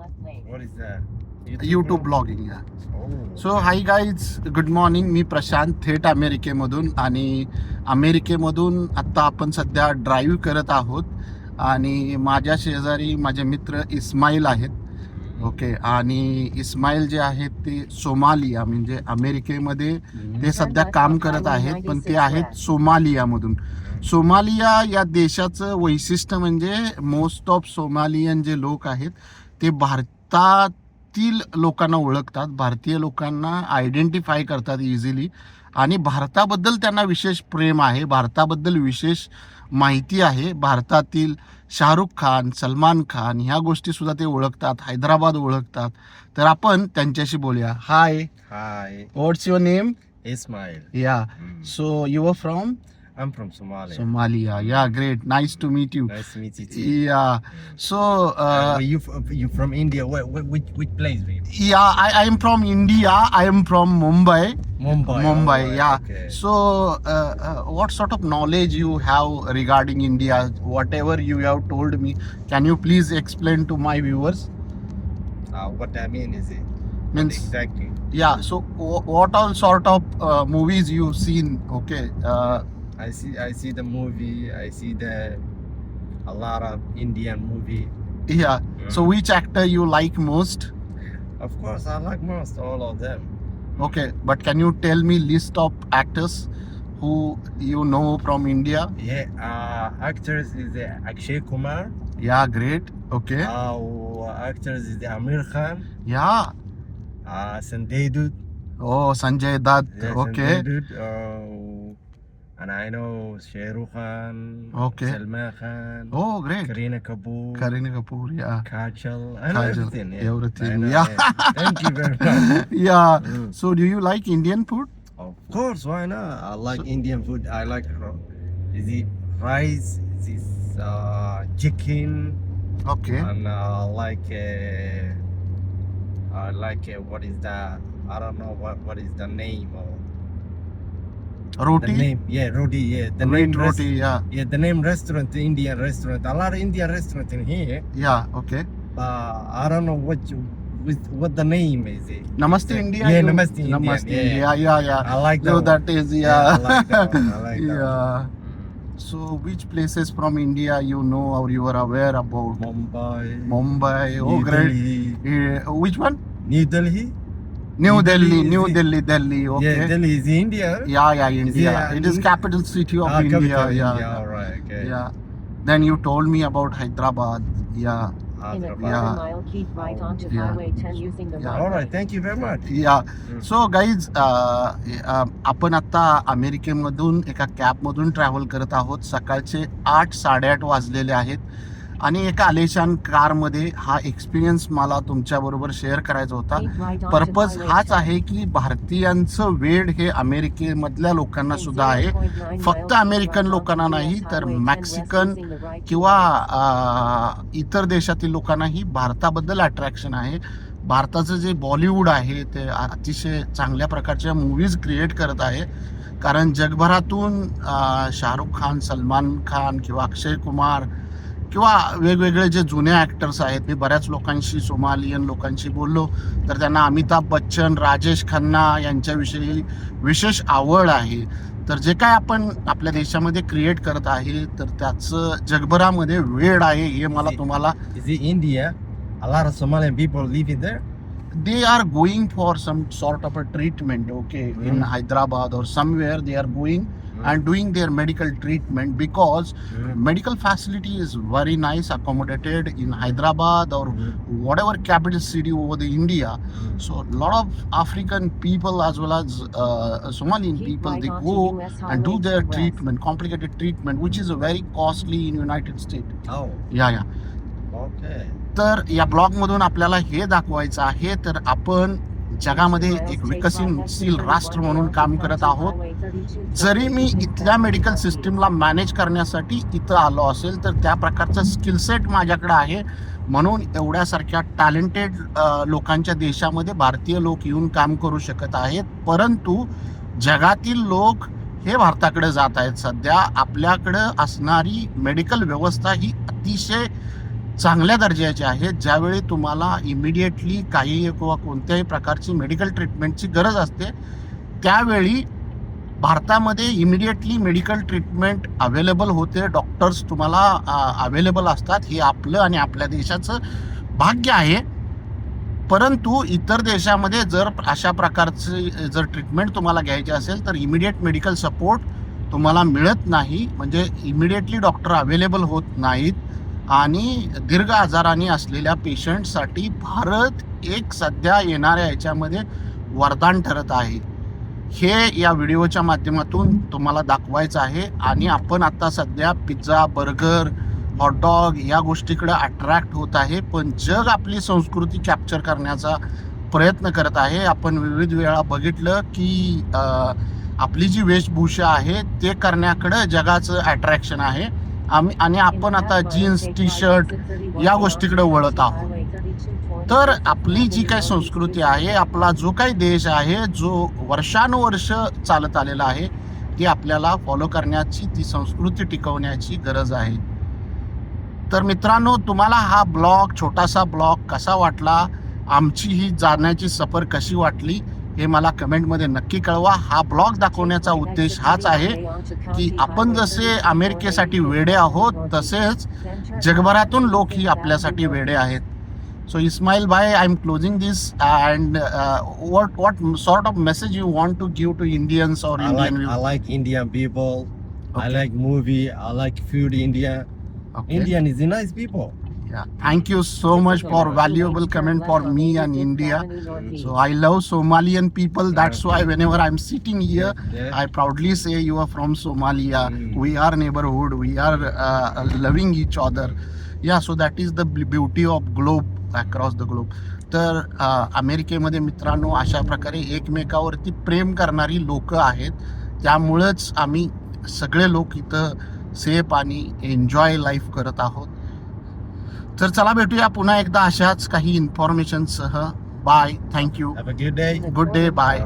What is that? YouTube blogging या. So hi guys good morning मी प्रशांत थेट अमेरिकेमधून आणि अमेरिकेमधून आत्ता आपण सध्या ड्राईव्ह करत आहोत. आणि माझ्या शेजारी माझे मित्र इस्माईल आहेत. ओके आणि इस्माईल जे आहेत ते सोमालिया म्हणजे अमेरिकेमध्ये ते सध्या काम करत आहेत पण ते आहेत सोमालियामधून. सोमालिया या देशाचं वैशिष्ट्य म्हणजे मोस्ट ऑफ सोमालियन जे लोक आहेत ते भारतातील लोकांना ओळखतात. भारतीय लोकांना आयडेंटिफाय करतात इझिली आणि भारताबद्दल त्यांना विशेष प्रेम आहे. भारताबद्दल विशेष माहिती आहे. भारतातील शाहरुख खान सलमान खान ह्या गोष्टी सुद्धा ते ओळखतात. हैदराबाद ओळखतात. तर आपण त्यांच्याशी बोलूया. Hi Hi, what's your name Ismail. या. So you are from I'm from Somalia. Somalia. Yeah, great. Nice to meet you. Nice to meet you too. Yeah. Mm. So. Uh, uh, you uh, you from India? Where, where, which which place? Yeah, I am from India. I am from Mumbai. Mumbai. Mumbai. Yeah. Okay. So, uh, uh, what sort of knowledge you have regarding India? Whatever you have told me, can you please explain to my viewers? Uh, what I mean is it means exactly. Yeah. So, what all sort of uh, movies you've seen? Okay. Uh, I see. I see the movie. I see the a lot of Indian movie. yeah. So, which actor you like most? Of course, I like most all of them. Okay, but can you tell me list of actors who you know from India? Yeah. Uh, actors is uh, Akshay Kumar. Yeah, great. Okay. Uh, actors is Amir Khan. Yeah. Uh, Sanjay Dutt. Oh, Sanjay Dutt. Yeah, Okay. Sanjay Dutt. Uh, and I know Shah Rukh Khan. Okay. Salman Khan. Oh, great. Kareena Kapoor. Kareena Kapoor. Yeah. Kajal. I know Kajal, everything. Yeah. everything, I know, yeah. Thank you very much. yeah. Mm. So, do you like Indian food? Of course, why not? I like So- Indian food. I like is it rice? Is it uh, chicken? Okay. And uh, like uh, I like uh, what is that? I don't know what what is the name of the Roti. name. Yeah, roti. Yeah, the name. roti. Yeah. yeah, the name restaurant, Indian restaurant. A lot of Indian restaurant in here. Yeah. Okay. Uh, I don't know what you, with what the name is. It. Namaste India. Yeah, you- Namaste India, Namaste yeah. India. Yeah. Yeah. I like that. So that. that is Yeah, yeah. I like that one. I like that yeah. So which places from India you know or you are aware about? Mumbai. Mumbai. Oh, New great. Delhi. Uh, which one? New Delhi. New Delhi. Delhi New it? Delhi. Delhi. Okay. Yeah, Delhi is India. Yeah, yeah, India. yeah, it is capital city of Ah, India. capital Yeah, India. All right. Okay. yeah. Then you told me about Hyderabad. Yeah, In a quarter Yeah. mile, keep right onto Yeah. Highway 10 using the Yeah. right All right. Thank you very much. yeah. Mm. So guys आपण आता अमेरिकेमधून एका कॅबमधून travel करत आहोत सकाळचे आठ साडेआठ वाजलेले आहेत आणि एका आलेशान कारमध्ये हा एक्सपिरियन्स मला तुमच्याबरोबर शेअर करायचा होता. पर्पज हाच 10. आहे की भारतीयांचं वेळ हे अमेरिकेमधल्या लोकांना सुद्धा आहे. 0.9 फक्त अमेरिकन लोकांना नाही तर Highway 10 मॅक्सिकन किंवा इतर देशातील लोकांनाही भारताबद्दल अट्रॅक्शन आहे. भारताचं जे बॉलिवूड आहे ते अतिशय चांगल्या प्रकारच्या मूवीज क्रिएट करत आहे. कारण जगभरातून शाहरुख खान सलमान खान किंवा अक्षय कुमार किंवा वेगवेगळे जे जुने ॲक्टर्स आहेत मी बऱ्याच लोकांशी सोमालियन लोकांशी बोललो तर त्यांना अमिताभ बच्चन राजेश खन्ना यांच्याविषयी विशेष आवड आहे तर जे काय आपण आपल्या देशामध्ये क्रिएट करत आहे तर त्याचं जगभरामध्ये वेळ आहे हे मला तुम्हाला Is it India? A lot of Somalian people living there. They are going for some sort of a treatment okay in Mm. Hyderabad और somewhere they are going and doing their medical treatment because Mm. medical facility is very nice accommodated in hyderabad or Mm. whatever capital city over the india Mm. so a lot of african people as well as uh, somalian Keep people right they onto go US and do Highway their 10 west. treatment complicated treatment which is very costly in united states Oh. या या Okay. तर या ब्लॉगमधून आपल्याला हे दाखवायचं आहे तर आपण जगामध्ये एक विकसनशील राष्ट्र म्हणून काम करत आहोत जरी मी इथल्या मेडिकल सिस्टीमला मॅनेज करण्यासाठी इथं आलो असेल तर त्या प्रकारचं स्किल सेट माझ्याकडे आहे. म्हणून एवढ्यासारख्या टॅलेंटेड लोकांच्या देशामध्ये भारतीय लोक येऊन काम करू शकत आहेत. परंतु जगातील लोक हे भारताकडे जात आहेत सध्या. आपल्याकडं असणारी मेडिकल व्यवस्था ही अतिशय चांगल्या दर्जाची आहे. ज्यावेळी तुम्हाला इमिडिएटली काही किंवा कोणत्याही प्रकारची मेडिकल ट्रीटमेंटची गरज असते त्यावेळी भारतामध्ये इमिडिएटली मेडिकल ट्रीटमेंट अवेलेबल होते. डॉक्टर्स तुम्हाला अवेलेबल असतात. हे आपलं आणि आपल्या देशाचं भाग्य आहे. परंतु इतर देशामध्ये जर अशा प्रकारचे जर ट्रीटमेंट तुम्हाला घ्यायची असेल तर इमिडिएट मेडिकल सपोर्ट तुम्हाला मिळत नाही. म्हणजे इमिडिएटली डॉक्टर अवेलेबल होत नाहीत. आणि दीर्घ आजाराने असलेल्या पेशंटसाठी भारत एक सध्या येणाऱ्या याच्यामध्ये वरदान ठरत आहे. हे या व्हिडिओच्या माध्यमातून तुम्हाला दाखवायचं आहे. आणि आपण आता सध्या पिझ्झा बर्गर हॉटडॉग या गोष्टीकडे अट्रॅक्ट होत आहे. पण जग आपली संस्कृती कॅप्चर करण्याचा प्रयत्न करत आहे. आपण विविध वेळा बघितलं की आपली जी वेशभूषा आहे ते करण्याकडं जगाचं अट्रॅक्शन आहे. आम्ही आणि आपण आता जीन्स टी शर्ट या गोष्टीकडे वळत आहोत. तर आपली जी काही संस्कृती आहे आपला जो काही देश आहे जो वर्षानुवर्ष चालत आलेला आहे ती आपल्याला फॉलो करण्याची ती संस्कृती टिकवण्याची गरज आहे. तर मित्रांनो तुम्हाला हा ब्लॉग छोटासा ब्लॉग कसा वाटला? आमची ही जाण्याची सफर कशी वाटली? हे मला कमेंटमध्ये नक्की कळवा हा ब्लॉग दाखवण्याचा उद्देश हाच आहे की आपण जसे अमेरिकेसाठी वेडे आहोत तसेच जगभरातून लोक ही आपल्यासाठी वेडे आहेत सो इस्माईल भाई I am closing this and what what sort of message you want to give to Indians I like Indian I like Indian people. I like movie. I like food. India. Indian is a nice people. Thank you so much for valuable comment for me and India So I love Somalian people. That's why whenever I'm sitting here, Yeah. I proudly say you are from Somalia. Mm. We are neighborhood. We are uh, loving each other. Yeah, so that is the b- beauty of globe across the globe. तर अमेरिकेमध्ये मित्रांनो अशा प्रकारे एकमेकावरती प्रेम करणारी लोक आहेत त्यामुळंच आम्ही सगळे लोक इथं सेफ आणि एन्जॉय लाईफ करत आहोत तर चला भेटूया पुन्हा एकदा अशाच काही इन्फॉर्मेशनसह bye thank you. Good day bye.